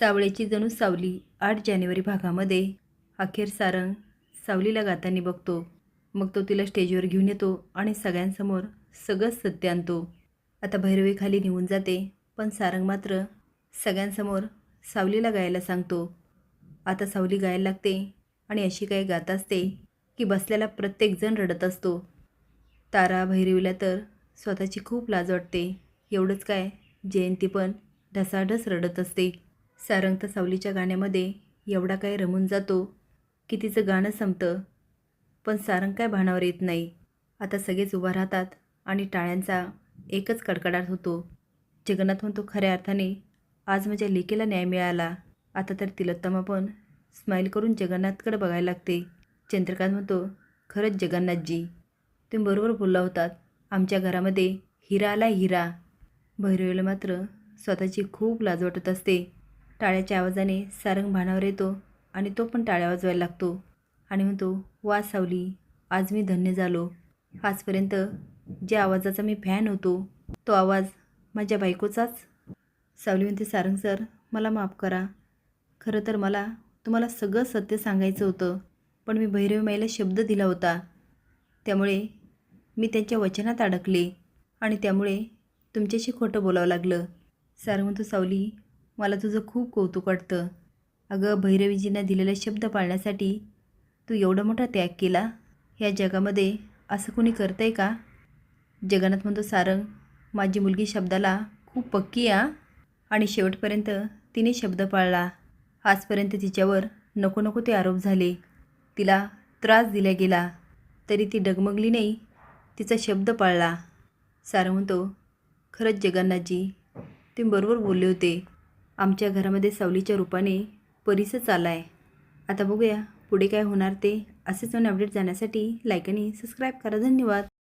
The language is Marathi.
सावळेची जणू सावली आठ जानेवारी भागामध्ये. अखेर सारंग सावलीला गातानी बघतो. मग तो तिला स्टेजवर घेऊन येतो आणि सगळ्यांसमोर सगळंच सत्य आणतो. आता भैरवी खाली निघून जाते पण सारंग मात्र सगळ्यांसमोर सावलीला गायला सांगतो. आता सावली गायला लागते आणि अशी काही गात असते की बसलेला प्रत्येकजण रडत असतो. तारा भैरवीला तर स्वतःची खूप लाज वाटते. एवढंच काय जयंती पण ढसाढस रडत असते. सारंग तर सावलीच्या गाण्यामध्ये एवढा काय रमून जातो की तिचं गाणं संपतं. पण सारंग काय भानावर येत नाही. आता सगळेच उभा राहतात आणि टाळ्यांचा एकच कडकडाट होतो. जगन्नाथ म्हणतो खऱ्या अर्थाने आज माझ्या लेकीला न्याय मिळाला. आता तर तिलोत्तमा पण स्माईल करून जगन्नाथकडे बघायला लागते. चंद्रकांत म्हणतो खरंच जगन्नाथजी तुम्ही बरोबर बोलला होतात. आमच्या घरामध्ये हिरा आला हिरा. भैरवीला मात्र स्वतःची खूप लाज वाटत असते. टाळ्याच्या आवाजाने सारंग भानावर येतो आणि तो पण टाळ्या वाजवायला लागतो. आणि म्हणतो वा सावली आज मी धन्य झालो. आजपर्यंत ज्या आवाजाचा मी फॅन होतो तो आवाज माझ्या बायकोचाच. सावली म्हणते सारंग सर मला माफ करा. खरं तर मला तुम्हाला सगळं सत्य सांगायचं होतं पण मी भैरवी माईला शब्द दिला होता. त्यामुळे मी त्यांच्या वचनात अडकले आणि त्यामुळे तुमच्याशी खोटं बोलावं लागलं. सारंग म्हणतो सावली मला तुझं खूप कौतुक वाटतं. अगं भैरवीजींना दिलेला शब्द पाळण्यासाठी तू एवढा मोठा त्याग केला? ह्या जगामध्ये असं कोणी करतं आहे का? जगन्नाथ म्हणतो सारंग माझी मुलगी शब्दाला खूप पक्की आ. आणि शेवटपर्यंत तिने शब्द पाळला. आजपर्यंत तिच्यावर नको नको ते आरोप झाले. तिला त्रास दिला गेला. तरी ती डगमगली नाही तिचा शब्द पाळला. सारं म्हणतो खरंच जगन्नाथजी ते बरोबर बोलले होते. आमच्या घरामध्ये सावलीच्या रूपाने परिसच आला आहे आता बघूया पुढे काय होणार ते. असेच नवीन अपडेट जाण्यासाठी लाईक आणि सबस्क्राईब करा. धन्यवाद.